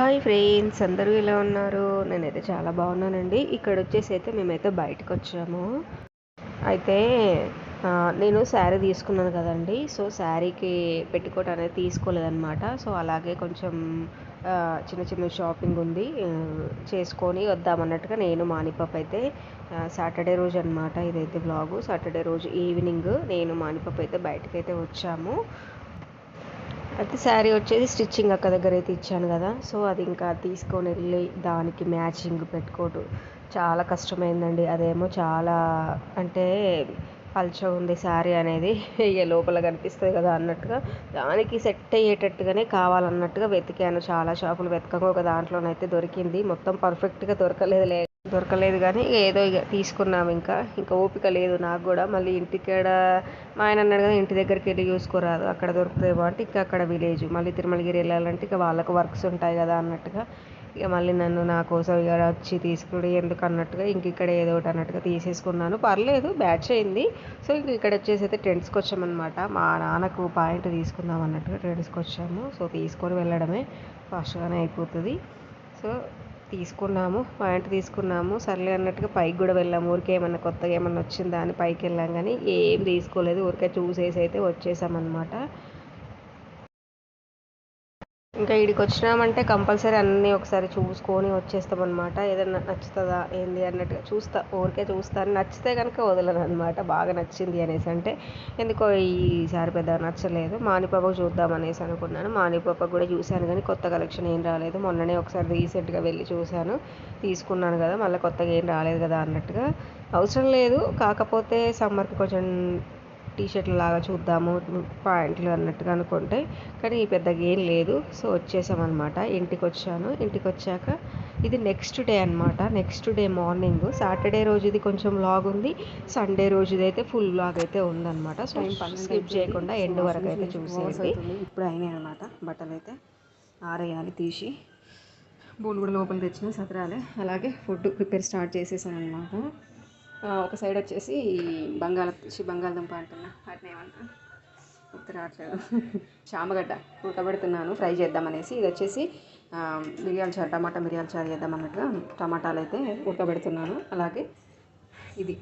Hi friends అందరూ ఎలా ఉన్నారు? నేనైతే చాలా బాగున్నానండి. ఇక్కడ వచ్చేసి అయితే మేమైతే బయటకు వచ్చాము. అయితే నేను శారీ తీసుకున్నాను కదండి. సో శారీకి పెట్టుకోట్ అనేది తీసుకోలేదన్నమాట. సో అలాగే కొంచెం చిన్న చిన్న షాపింగ్ ఉంది. చేసుకొని వద్దామన్నట్టుగా నేను మానిపాప అయితే సాటర్డే రోజు అనమాట ఇదైతే బ్లాగు సాటర్డే రోజు ఈవినింగ్ నేను మానిపాప అయితే బయటకైతే వచ్చాము. అయితే శారీ వచ్చేది స్టిచ్చింగ్ అక్క దగ్గర అయితే ఇచ్చాను కదా. సో అది ఇంకా తీసుకొని వెళ్ళి దానికి మ్యాచింగ్ పెట్టుకోవటం చాలా కష్టమైందండి. అదేమో చాలా అంటే పల్చ ఉంది శారీ అనేది. ఇక లోపల కనిపిస్తుంది కదా అన్నట్టుగా. దానికి సెట్ అయ్యేటట్టుగానే కావాలన్నట్టుగా వెతికాను. చాలా షాపులు వెతకంగా ఒక దాంట్లోనైతే దొరికింది. మొత్తం పర్ఫెక్ట్గా దొరకలేదు లేదు దొరకలేదు కానీ ఏదో ఇక తీసుకున్నాం ఇంకా. ఇంకా ఓపిక లేదు నాకు కూడా. మళ్ళీ ఇంటికాడ మా ఆయన అన్నాడు కదా ఇంటి దగ్గరికి వెళ్ళి చూసుకోరాదు. అక్కడ దొరుకుతాయేమో అంటే ఇంకా అక్కడ విలేజ్. మళ్ళీ తిరుమలగిరి వెళ్ళాలంటే ఇక వాళ్ళకు వర్క్స్ ఉంటాయి కదా అన్నట్టుగా. ఇక మళ్ళీ నన్ను నా కోసం ఇక వచ్చి తీసుకుని ఎందుకు అన్నట్టుగా ఇంక ఇక్కడ ఏదో ఒకటి అన్నట్టుగా తీసేసుకున్నాను. పర్లేదు బ్యాచ్ అయింది. సో ఇంక ఇక్కడ వచ్చేసి అయితే ట్రెండ్స్కి వచ్చామన్నమాట. మా నాన్నకు పాయింట్ తీసుకుందాం అన్నట్టుగా ట్రెండ్స్కి వచ్చాము. సో తీసుకొని వెళ్ళడమే ఫాస్ట్గానే అయిపోతుంది. సో తీసుకున్నాము పాయింట్ తీసుకున్నాము. సర్లే అన్నట్టుగా పైకి కూడా వెళ్ళాము. ఊరికే ఏమన్నా కొత్తగా ఏమన్నా వచ్చిందా అని పైకి వెళ్ళాం కానీ ఏం తీసుకోలేదు. ఊరికే చూసేసి అయితే వచ్చేసామన్నమాట. ఇంకా ఇక్కడికి వచ్చినామంటే కంపల్సరీ అన్నీ ఒకసారి చూసుకొని వచ్చేస్తాం అనమాట ఏదైనా నచ్చుతుందా ఏంది అన్నట్టుగా చూస్తా. ఊరికే చూస్తాను నచ్చితే కనుక వదలను అనమాట బాగా నచ్చింది అనేసి అంటే ఎందుకో ఈసారి పెద్ద నచ్చలేదు. మానిపాపకు చూద్దాం అనేసి అనుకున్నాను. మానిపాపకు కూడా చూశాను కానీ కొత్త కలెక్షన్ ఏం రాలేదు. మొన్ననే ఒకసారి రీసెంట్గా వెళ్ళి చూశాను. తీసుకున్నాను కదా మళ్ళీ కొత్తగా ఏం రాలేదు కదా అన్నట్టుగా. అవసరం లేదు. కాకపోతే సమ్మర్కి కొంచెం టీ షర్ట్లు లాగా చూద్దాము ప్యాంట్లు అన్నట్టుగా అనుకుంటే. కానీ పెద్దగా ఏం లేదు. సో వచ్చేసామన్నమాట. ఇంటికి వచ్చాను ఇంటికి వచ్చాక ఇది నెక్స్ట్ డే అనమాట నెక్స్ట్ డే మార్నింగ్. సాటర్డే రోజుది కొంచెం లాగ్ ఉంది. సండే రోజుది అయితే ఫుల్ లాగ్ అయితే ఉందన్నమాట. సో స్కిప్ చేయకుండా ఎండ్ వరకు అయితే చూసేయండి. ఇప్పుడు అయినాయి అనమాట బట్టలు అయితే ఆరేయాలి తీసి. బోల్ కూడా లోపల తెచ్చిన సతరాలే. అలాగే ఫుడ్ ప్రిపేర్ స్టార్ట్ చేసేసాను అనమాట ఒక సైడ్ వచ్చేసి బంగాళ చి బంగాళదుంప అంటున్నా. వాటిని ఏమంటా గుర్తు రావట్లేదు చామగడ్డ ఉడకబెడుతున్నాను ఫ్రై చేద్దామనేసి. ఇది వచ్చేసి మిరియాల చారు టమాటా మిరియాల చారు చేద్దాం అన్నట్టుగా టమాటాలు అయితే ఉడకబెడుతున్నాను. అలాగే ఇది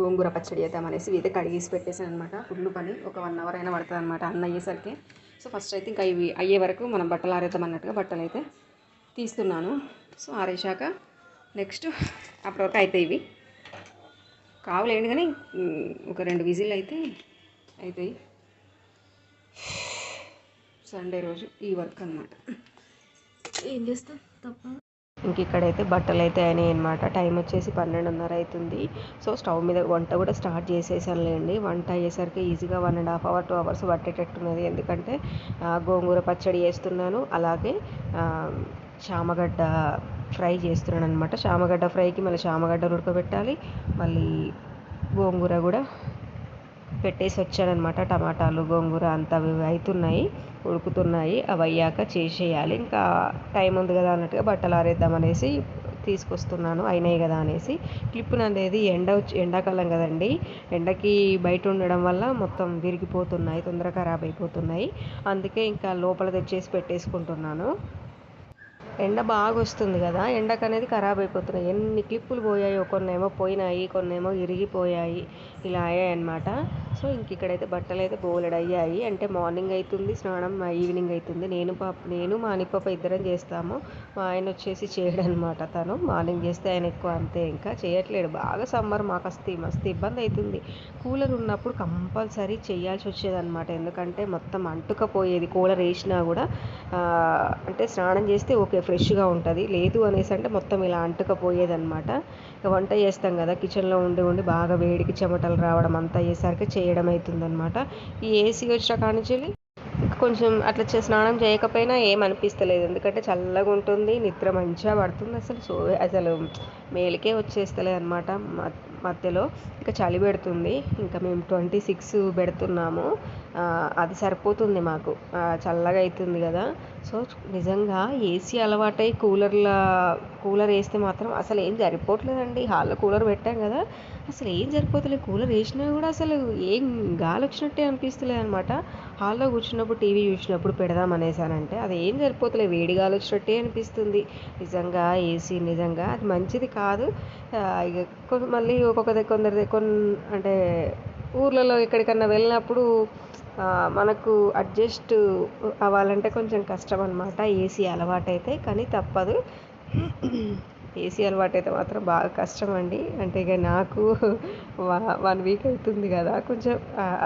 గోంగూర పచ్చడి చేద్దామనేసి ఇదైతే కడిగేసి పెట్టేసాను అనమాట ఫుల్ పని ఒక వన్ అవర్ అయినా పడుతుంది అనమాట అన్న అయ్యేసరికి. సో ఫస్ట్ అయితే ఇంకా ఇవి అయ్యే వరకు మనం బట్టలు ఆరేద్దాం అన్నట్టుగా బట్టలు అయితే తీస్తున్నాను. సో ఆరేసాక నెక్స్ట్ అప్పటి వరకు అవుతాయి ఇవి. కావులేండి కానీ ఒక రెండు విజిల్ అయితే అవుతాయి సండే రోజు ఈ వర్క్ అనమాట ఏం చేస్తాం తప్ప. ఇంక ఇక్కడైతే బట్టలు అయితే అయినాయి అనమాట టైం వచ్చేసి పన్నెండున్నర అవుతుంది సో స్టవ్ మీద వంట కూడా స్టార్ట్ చేసేసానులేండి. వంట అయ్యేసరికి ఈజీగా one and half hour two hours పట్టేటట్టున్నది. ఎందుకంటే గోంగూర పచ్చడి చేస్తున్నాను. అలాగే చామగడ్డ ఫ్రై చేస్తున్నాను అనమాట చామగడ్డ ఫ్రైకి మళ్ళీ చామగడ్డ ఉడకబెట్టాలి. మళ్ళీ గోంగూర కూడా పెట్టేసి వచ్చానమాట టమాటాలు గోంగూర అంతా అవి అవుతున్నాయి ఉడుకుతున్నాయి. అవి అయ్యాక చేసేయాలి. ఇంకా టైం ఉంది కదా అన్నట్టుగా బట్టలు ఆరేద్దాం అనేసి తీసుకొస్తున్నాను. అయినాయి కదా అనేసి. క్లిప్ అనేది ఎండ వచ్చి ఎండాకాలం కదండి. ఎండకి బయట ఉండడం వల్ల మొత్తం విరిగిపోతున్నాయి తొందరగా ఖరాబ్ అయిపోతున్నాయి. అందుకే ఇంకా లోపల తెచ్చేసి పెట్టేసుకుంటున్నాను. ఎండ బాగా వస్తుంది కదా ఎండకు అనేది ఖరాబ్ అయిపోతున్నాయి. ఎన్ని క్లిప్పులు పోయాయో కొన్ని ఏమో పోయినాయి కొన్ని ఏమో ఇరిగిపోయాయి ఇలా అయ్యాయి అనమాట సో ఇంక ఇక్కడైతే బట్టలు అయితే బోలెడు అయ్యాయి. అంటే మార్నింగ్ అవుతుంది స్నానం ఈవినింగ్ అవుతుంది నేను పాప నేను మా అనిపాప ఇద్దరం చేస్తాము. మా ఆయన వచ్చేసి చేయడం అనమాట తను. మార్నింగ్ చేస్తే ఆయన ఎక్కువ అంతే ఇంకా చేయట్లేడు. బాగా సమ్మర్ మాకు అస్తి మస్తు ఇబ్బంది అవుతుంది కూలర్ ఉన్నప్పుడు కంపల్సరీ చేయాల్సి వచ్చేది అనమాట ఎందుకంటే మొత్తం అంటుకపోయేది కూలర్ వేసినా కూడా అంటే స్నానం చేస్తే ఓకే ఫ్రెష్గా ఉంటుంది. లేదు అనేసి అంటే మొత్తం ఇలా అంటుకపోయేదనమాట ఇక వంట చేస్తాం కదా కిచెన్లో ఉండి ఉండి బాగా వేడికి చెమటలు రావడం అంతా అయ్యేసరికి చేయడం అవుతుందన్నమాట ఈ ఏసీ వచ్చిన కానించి కొంచెం అట్లా చే- స్నానం చేయకపోయినా ఏం అనిపిస్తలేదు. ఎందుకంటే చల్లగా ఉంటుంది నిద్ర మంచిగా పడుతుంది అసలు. సో అసలు మేలుకే వచ్చేస్తలేదు అనమాట మధ్యలో. ఇంకా చలి పెడుతుంది. ఇంకా మేము ట్వంటీ సిక్స్ పెడుతున్నాము. అది సరిపోతుంది మాకు. చల్లగా అవుతుంది కదా. సో నిజంగా ఏసీ అలవాటై కూలర్ల కూలర్ వేస్తే మాత్రం అసలు ఏం సరిపోవట్లేదండి హాల్లో కూలర్ పెట్టాం కదా. అసలు ఏం సరిపోతలేదు కూలర్ వేసినా కూడా అసలు ఏం గాలి వచ్చినట్టే అనిపిస్తలేదు అనమాట హాల్లో కూర్చున్నప్పుడు టీవీ చూసినప్పుడు పెడదాం అనేసానంటే అది ఏం జరిపోతలేదు వేడి గాలి వచ్చినట్టే అనిపిస్తుంది. నిజంగా ఏసీ నిజంగా అది మంచిది కాదు. ఇక మళ్ళీ ఒక్కొక్క దగ్గర కొందరి కొన్ని అంటే ఊర్లలో ఎక్కడికన్నా వెళ్ళినప్పుడు మనకు అడ్జస్ట్ అవ్వాలంటే కొంచెం కష్టం అనమాట ఏసీ అలవాటైతే కానీ తప్పదు. ఏసీ అలవాటు అయితే మాత్రం బాగా కష్టం అండి అంటే ఇక నాకు వన్ వీక్ అవుతుంది కదా కొంచెం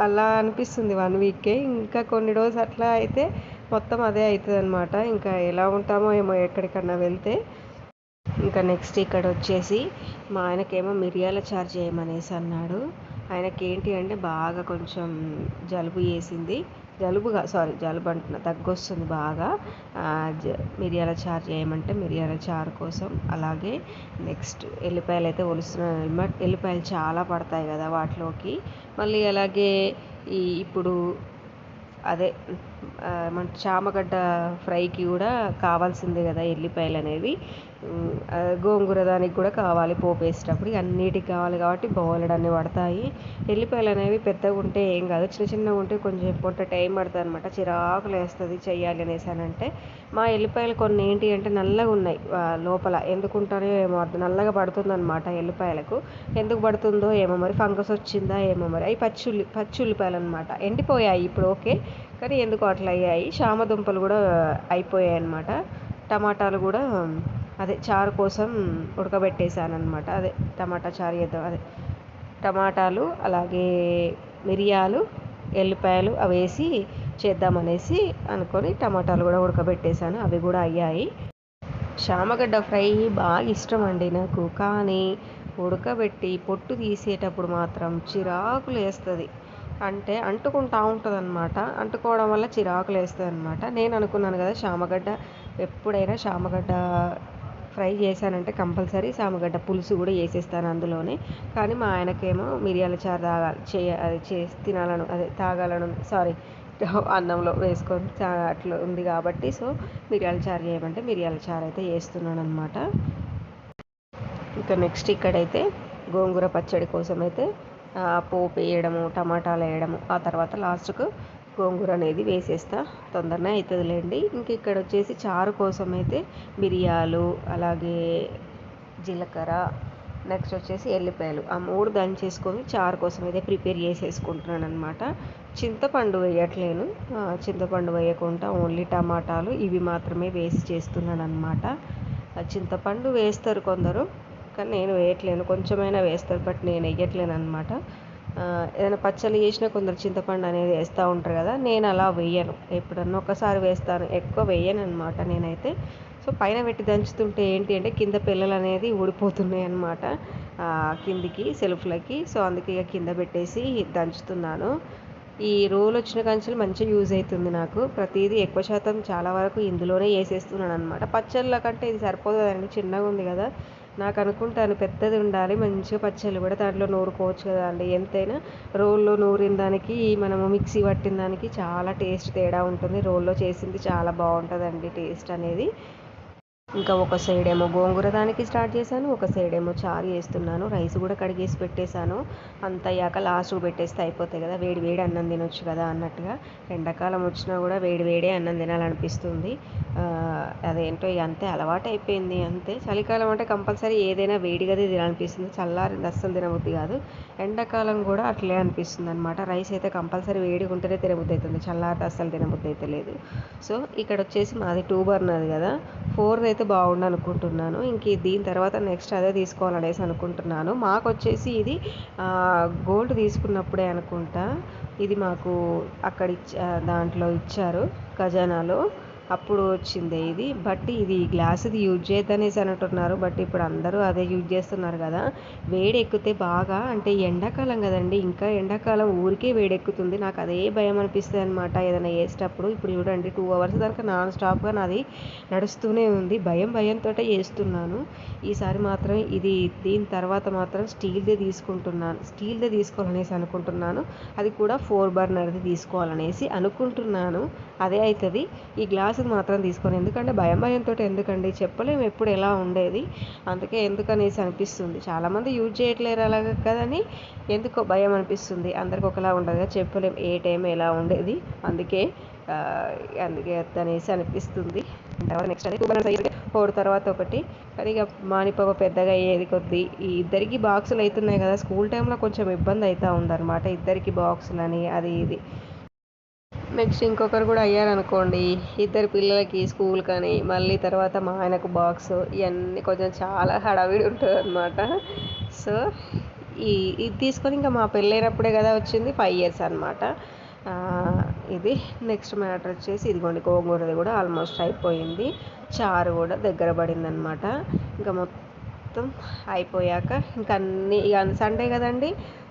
అలా అనిపిస్తుంది వన్ వీకే. ఇంకా కొన్ని రోజులు అట్లా అయితే మొత్తం అదే అవుతుంది అనమాట ఇంకా ఎలా ఉంటామో ఏమో ఎక్కడికన్నా వెళ్తే. ఇంకా నెక్స్ట్ ఇక్కడ వచ్చేసి మా ఆయనకేమో మిరియాల చార్జ్ చేయమనేసి అన్నాడు. ఆయనకి ఏంటి అంటే బాగా కొంచెం జలుబు చేసింది. జలుబుగా సారీ జలుబు అంటున్నా దగ్గు వస్తుంది బాగా జ- మిరియాల చారు చేయమంటే మిరియాల చారు కోసం అలాగే నెక్స్ట్ ఎల్లిపాయలు అయితే ఒలుస్తున్నాను అనమాట ఎల్లిపాయలు చాలా పడతాయి కదా వాటిలోకి. మళ్ళీ అలాగే ఈ ఇప్పుడు అదే మన చామగడ్డ ఫ్రైకి కూడా కావాల్సిందే కదా ఎల్లిపాయలు అనేవి. గోంగూర దానికి కూడా కావాలి పోపు వేసేటప్పుడు. ఇక అన్నిటికి కావాలి కాబట్టి బోలెడన్ని పడతాయి. ఎల్లిపాయలు అనేవి పెద్దగా ఉంటే ఏం కాదు. చిన్న చిన్నగా ఉంటే కొంచెం పొట్ట టైం పడుతుంది అనమాట చిరాకులు వేస్తుంది చెయ్యాలి అనేసి అని అంటే. మా ఎల్లిపాయలు కొన్ని ఏంటి అంటే నల్లగా ఉన్నాయి లోపల. ఎందుకుంటారో ఏమో అర్థం నల్లగా పడుతుంది అనమాట ఎల్లిపాయలకు. ఎందుకు పడుతుందో ఏమో మరి ఫంగస్ వచ్చిందా ఏమో మరి. అవి పచ్చుల్లి పచ్చుల్లిపాయలు పచ్చి ఉల్లిపాయలు అనమాట ఎండిపోయాయి ఇప్పుడు ఓకే కానీ ఎందుకు అట్లా అయ్యాయి? చామ దుంపలు కూడా అయిపోయాయి అనమాట టమాటాలు కూడా అదే చారు కోసం ఉడకబెట్టేసాను అనమాట అదే టమాటా చారు చేద్దాం. అదే టమాటాలు అలాగే మిరియాలు ఎల్లిపాయలు అవి వేసి చేద్దామనేసి అనుకొని టమాటాలు కూడా ఉడకబెట్టేశాను. అవి కూడా అయ్యాయి. చామగడ్డ ఫ్రై బాగా ఇష్టం అండి నాకు. కానీ ఉడకబెట్టి పొట్టు తీసేటప్పుడు మాత్రం చిరాకులు వేస్తుంది. అంటే అంటుకుంటా ఉంటుంది అనమాట అంటుకోవడం వల్ల చిరాకులు వేస్తుంది అనమాట నేను అనుకున్నాను కదా చామగడ్డ ఎప్పుడైనా చామగడ్డ ఫ్రై చేశానంటే కంపల్సరీ సామగడ్డ పులుసు కూడా వేసేస్తాను అందులోనే. కానీ మా ఆయనకేమో మిరియాల చారు తాగాలి చేయ అది చేసి తినాలను అదే తాగాలను సారీ అన్నంలో వేసుకొని అట్లా ఉంది కాబట్టి సో మిరియాల చారు చేయమంటే మిరియాల చారు అయితే వేస్తున్నాను అనమాట ఇంకా నెక్స్ట్ ఇక్కడైతే గోంగూర పచ్చడి కోసం అయితే పోపు వేయడము టమాటాలు వేయడము ఆ తర్వాత లాస్ట్కు గోంగూర అనేది వేసేస్తా. తొందరనే అవుతుందిలేండి ఇంక ఇక్కడ వచ్చేసి చారు కోసం అయితే మిరియాలు అలాగే జీలకర్ర నెక్స్ట్ వచ్చేసి ఎల్లిపాయలు. ఆ మూడు దంచేసుకొని చారు కోసం అయితే ప్రిపేర్ చేసేసుకుంటున్నాను అనమాట చింతపండు వేయట్లేను. చింతపండు వేయకుండా ఓన్లీ టమాటాలు ఇవి మాత్రమే వేసి చేస్తున్నాను అనమాట చింతపండు వేస్తారు కొందరు కానీ నేను వేయట్లేను. కొంచెమైనా వేస్తారు బట్ నేను వేయట్లేను అనమాట ఏదైనా పచ్చళ్ళు చేసినా కొందరు చింతపండు అనేది వేస్తూ ఉంటారు కదా నేను అలా వేయను. ఎప్పుడన్నా ఒకసారి వేస్తాను. ఎక్కువ వేయను అనమాట నేనైతే. సో పైన పెట్టి దంచుతుంటే ఏంటి అంటే కింద పిల్లలు అనేది ఊడిపోతున్నాయి అనమాట కిందికి సెల్ఫ్లకి. సో అందుకే ఇక కింద పెట్టేసి దంచుతున్నాను. ఈ రోల్ వచ్చిన కంచెలు మంచిగా యూజ్ అవుతుంది నాకు. ప్రతిదీ ఎక్కువ శాతం చాలా వరకు ఇందులోనే వేసేస్తున్నాను అనమాట పచ్చళ్ళ కంటే ఇది సరిపోదు కదండి చిన్నగా ఉంది కదా. నాకు అనుకుంటాను పెద్దది ఉండాలి మంచిగా పచ్చళ్ళు కూడా దాంట్లో నూరుకోవచ్చు కదా అండి. ఎంతైనా రోల్లో నూరిన దానికి మనము మిక్సీ పట్టిన దానికి చాలా టేస్ట్ తేడా ఉంటుంది. రోల్లో చేసింది చాలా బాగుంటుందండి టేస్ట్ అనేది. ఇంకా ఒక సైడ్ ఏమో గోంగూర దానికి స్టార్ట్ చేశాను ఒక సైడ్ ఏమో చారు చేస్తున్నాను. రైస్ కూడా కడిగేసి పెట్టేశాను. అంత అయ్యాక లాస్ట్ పెట్టేస్తే అయిపోతాయి కదా వేడి వేడి అన్నం తినొచ్చు కదా అన్నట్టుగా. ఎండాకాలం వచ్చినా కూడా వేడి వేడే అన్నం తినాలనిపిస్తుంది. అదేంటో ఇక అంతే అలవాటు అయిపోయింది అంతే. చలికాలం అంటే కంపల్సరీ ఏదైనా వేడిగానే తినాలనిపిస్తుంది. చల్లారి అస్సలు తినబుద్ధి కాదు. ఎండాకాలం కూడా అట్లే అనిపిస్తుంది అనమాట రైస్ అయితే కంపల్సరీ వేడిగా ఉంటేనే తినబుద్ధి అవుతుంది చల్లారితే అస్సలు తినబుద్ధి అయితే లేదు. సో ఇక్కడ వచ్చేసి మాది టూ బర్నర్ కదా. ఫోర్ది అయితే బాగుండు అనుకుంటున్నాను ఇంక దీని తర్వాత నెక్స్ట్ అదే తీసుకోవాలనేసి అనుకుంటున్నాను. మాకు వచ్చేసి ఇది గోల్డ్ తీసుకున్నప్పుడే అనుకుంటా. ఇది మాకు అక్కడ ఇచ్చా దాంట్లో ఇచ్చారు ఖజానాలో. అప్పుడు వచ్చింది ఇది. బట్ ఇది గ్లాస్ ఇది యూజ్ చేయొద్దనేసి అని అంటున్నారు బట్ ఇప్పుడు అందరూ అదే యూజ్ చేస్తున్నారు కదా. వేడి ఎక్కితే బాగా అంటే ఎండాకాలం కదండి ఇంకా ఎండాకాలం ఊరికే వేడెక్కుతుంది. నాకు అదే భయం అనిపిస్తుంది అనమాట ఏదైనా వేసేటప్పుడు. ఇప్పుడు చూడండి టూ అవర్స్ దాకా నాన్ స్టాప్గా నాది నడుస్తూనే ఉంది. భయం భయంతో చేస్తున్నాను. ఈసారి మాత్రం ఇది దీని తర్వాత మాత్రం స్టీల్దే తీసుకుంటున్నాను. స్టీల్దే తీసుకోవాలనేసి అనుకుంటున్నాను. అది కూడా ఫోర్ బర్నర్ది తీసుకోవాలనేసి అనుకుంటున్నాను. అదే అవుతుంది ఈ గ్లాసు మాత్రం తీసుకోను. ఎందుకంటే భయం భయంతో ఎందుకండి? చెప్పలేము ఎప్పుడు ఎలా ఉండేది? అందుకే ఎందుకనేసి అనిపిస్తుంది. చాలామంది యూజ్ చేయట్లేరు అలాగ కదని ఎందుకో భయం అనిపిస్తుంది. అందరికి ఒకలా ఉండదు చెప్పలేం ఏ టైం ఎలా ఉండేది? అందుకే అందుకే అనేసి అనిపిస్తుంది. నెక్స్ట్ అది టూ అయ్యేది తర్వాత ఒకటి. కానీ ఇక మానిపాప పెద్దగా అయ్యేది కొద్దీ ఈ ఇద్దరికి బాక్సులు అవుతున్నాయి కదా. స్కూల్ టైంలో కొంచెం ఇబ్బంది అవుతూ ఉందన్నమాట. ఇద్దరికి బాక్సులని అది ఇది. నెక్స్ట్ ఇంకొకరు కూడా అయ్యారనుకోండి. ఇద్దరు పిల్లలకి స్కూల్ కానీ మళ్ళీ తర్వాత మా ఆయనకు బాక్స్ ఇవన్నీ కొంచెం చాలా హడావిడి ఉంటుంది అనమాట సో ఈ ఇది తీసుకొని ఇంకా మా పెళ్ళైనప్పుడే కదా వచ్చింది ఫైవ్ ఇయర్స్ అనమాట ఇది నెక్స్ట్ మ్యాటర్ వచ్చేసి ఇదిగోండి గోంగూరది కూడా ఆల్మోస్ట్ అయిపోయింది. చారు కూడా దగ్గర పడింది అనమాట ఇంకా మొత్తం అయిపోయాక ఇంకా అన్ని ఇక సండే కదండి.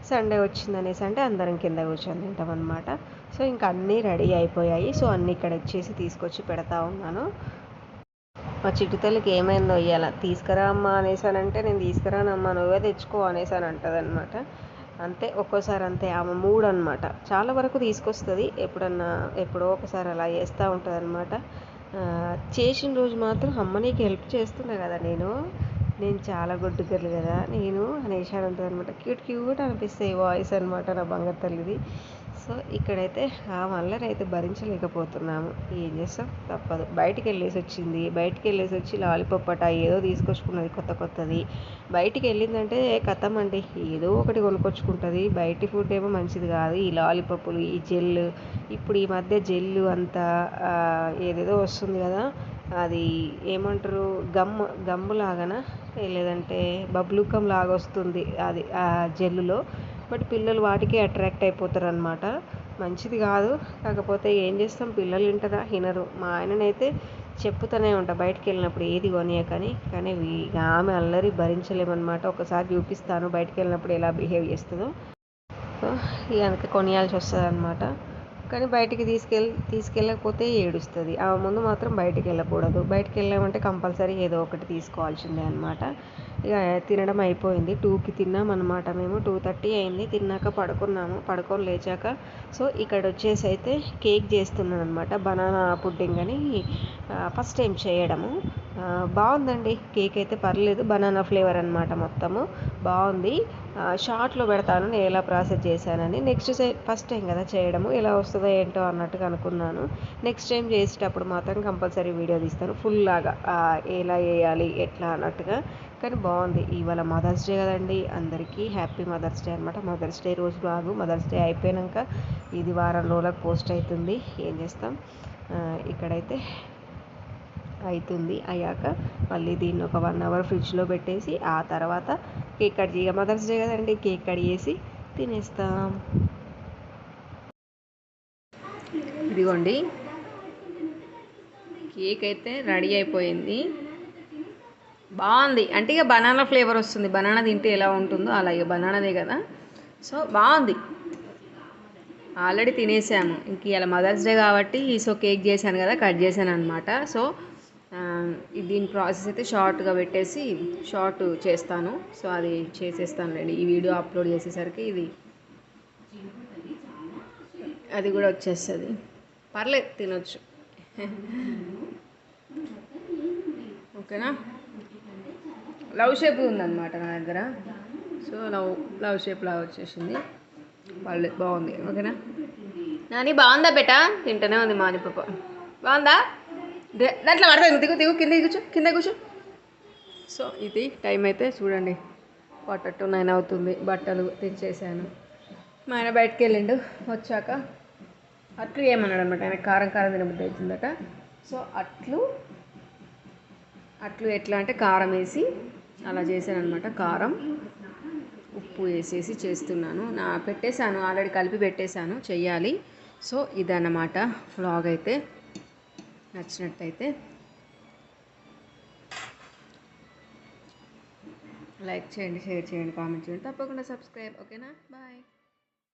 సండే వచ్చింది అనేసి అంటే అందరం కింద కూర్చొని తింటాం అనమాట సో ఇంకా అన్నీ రెడీ అయిపోయాయి. సో అన్నీ ఇక్కడ వచ్చేసి తీసుకొచ్చి పెడతా ఉన్నాను. మా చిట్టుతల్లికి ఏమైందో ఇవాళ తీసుకురా అమ్మా అనేసానంటే నేను తీసుకురానమ్మా నువ్వే తెచ్చుకో అనేసాను అంటదనమాట అనమాట అంతే ఒక్కోసారి అంతే. ఆమె మూడ్ అనమాట చాలా వరకు తీసుకొస్తుంది. ఎప్పుడన్నా ఎప్పుడో ఒకసారి అలా చేస్తూ ఉంటుంది అనమాట చేసిన రోజు మాత్రం అమ్మ నీకు హెల్ప్ చేస్తున్నా కదా నేను. నేను చాలా గుడ్డు గర్ల్ కదా నేను అనేసి అని ఉంటుంది అనమాట క్యూట్ క్యూట్ అనిపిస్తాయి వాయిస్ అనమాట నా బంగారు తల్లిది. సో ఇక్కడైతే ఆ మల్లరి అయితే భరించలేకపోతున్నాము. ఏం చేస్తాం? తప్పదు. బయటికి వెళ్ళేసి వచ్చింది. బయటికి వెళ్ళేసి వచ్చి లాలిపప్ అట ఏదో తీసుకొచ్చుకున్నది కొత్త కొత్తది. బయటికి వెళ్ళిందంటే కథం అండి. ఏదో ఒకటి కొనుక్కొచ్చుకుంటుంది. బయటి ఫుడ్ ఏమో మంచిది కాదు. ఈ లాలిపప్పులు ఈ జెల్ ఇప్పుడు ఈ మధ్య జెల్లు అంతా ఏదేదో వస్తుంది కదా అది ఏమంటారు? గమ్ గమ్ము లాగానా లేదంటే బబ్లుకం లాగా వస్తుంది అది ఆ జెల్లులో. బట్ పిల్లలు వాటికి అట్రాక్ట్ అయిపోతారు అనమాట మంచిది కాదు. కాకపోతే ఏం చేస్తాం? పిల్లలు వింటారా వినరు మా ఆయననైతే చెప్పుతూనే ఉంటా. బయటికి వెళ్ళినప్పుడు ఏది కొనియకని కానీ ఆమె అల్లరి భరించలేమన్నమాట. ఒకసారి చూపిస్తాను బయటికి వెళ్ళినప్పుడు ఎలా బిహేవ్ చేస్తుందో. సో ఇక అందుకే కొనియాల్సి వస్తుంది అనమాట కానీ బయటికి తీసుకెళ్ళి తీసుకెళ్ళకపోతే ఏడుస్తుంది. ఆ ముందు మాత్రం బయటికి వెళ్ళకూడదు. బయటికి వెళ్ళామంటే కంపల్సరీ ఏదో ఒకటి తీసుకోవాల్సిందే అనమాట ఇక తినడం అయిపోయింది. టూకి తిన్నాం అనమాట మేము. టూ థర్టీ అయింది. తిన్నాక పడుకున్నాము. పడుకొని లేచాక సో ఇక్కడ వచ్చేసి అయితే కేక్ చేస్తున్నాను అనమాట బనానా పుడ్డింగ్ అని ఫస్ట్ టైం చేయడము. బాగుందండి. కేక్ అయితే పర్లేదు. బనానా ఫ్లేవర్ అనమాట మొత్తము. బాగుంది. షార్ట్లో పెడతాను. నేను ఎలా ప్రాసెస్ చేశానని. నెక్స్ట్ ఫస్ట్ టైం కదా చేయడము. ఎలా వస్తుందో ఏంటో అన్నట్టుగా అనుకున్నాను. నెక్స్ట్ టైం చేసేటప్పుడు మాత్రం కంపల్సరీ వీడియో తీస్తాను. ఫుల్ లాగా ఎలా వేయాలి ఎట్లా అన్నట్టుగా. కానీ బాగుంది. ఇవాళ మదర్స్ డే కదండి. అందరికీ హ్యాపీ మదర్స్ డే అనమాట మదర్స్ డే రోజు బాగు మదర్స్ డే అయిపోయాక ఇది వారం రోజులకు పోస్ట్ అవుతుంది. ఏం చేస్తాం? ఇక్కడైతే అవుతుంది అయ్యాక మళ్ళీ దీన్ని ఒక వన్ అవర్ ఫ్రిడ్జ్లో పెట్టేసి ఆ తర్వాత కేక్ కట్ చేయ మదర్స్ డే కదండి. కేక్ కట్ చేసి తినేస్తాం. ఇదిగోండి. కేక్ అయితే రెడీ అయిపోయింది. బాగుంది. అంటే ఇక బనానా ఫ్లేవర్ వస్తుంది. బనానా తింటే ఎలా ఉంటుందో అలా ఇక బనానాదే కదా. సో బాగుంది. ఆల్రెడీ తినేసాము. ఇంక ఇలా మదర్స్ డే కాబట్టి సో కేక్ చేశాను కదా కట్ చేశాను అనమాట సో దీని ప్రాసెస్ అయితే షార్ట్గా పెట్టేసి షార్ట్ చేస్తాను. సో అది చేసేస్తాను లేండి ఈ వీడియో అప్లోడ్ చేసేసరికి ఇది అది కూడా వచ్చేస్తుంది. పర్లేదు తినొచ్చు. ఓకేనా? లవ్ షేప్ ఉందన్నమాట నా దగ్గర. సో లవ్ లవ్ షేప్ లాగా వచ్చేసింది. పర్లేదు బాగుంది ఓకేనా? నాని బాగుందా బేటా? తింటూనే ఉంది మానిపప్ప బాగుందా? దే- దాంట్లో పడతా దిగు దిగు కింద కూర్చో కింద కూర్చో. సో ఇది టైం అయితే చూడండి. క్వార్టర్ టు నైన్ అవుతుంది బట్టలు తెచ్చేసాను. మా ఆయన బయటకు వెళ్ళిండు వచ్చాక అట్లు ఏమన్నాడు అనమాట ఆయన కారం కారం తినబుద్ధి అవుతుందట. సో అట్లు అట్లు ఎట్లా అంటే కారం వేసి అలా చేశాను అనమాట కారం ఉప్పు వేసేసి చేస్తున్నాను. నా పెట్టేశాను ఆల్రెడీ కలిపి పెట్టేశాను చెయ్యాలి. సో ఇదన్నమాట వ్లాగ్ అయితే. నచ్చినట్టయితే లైక్ చేయండి షేర్ చేయండి కామెంట్ చేయండి. తప్పకుండా సబ్స్క్రైబ్. ఓకేనా? బాయ్.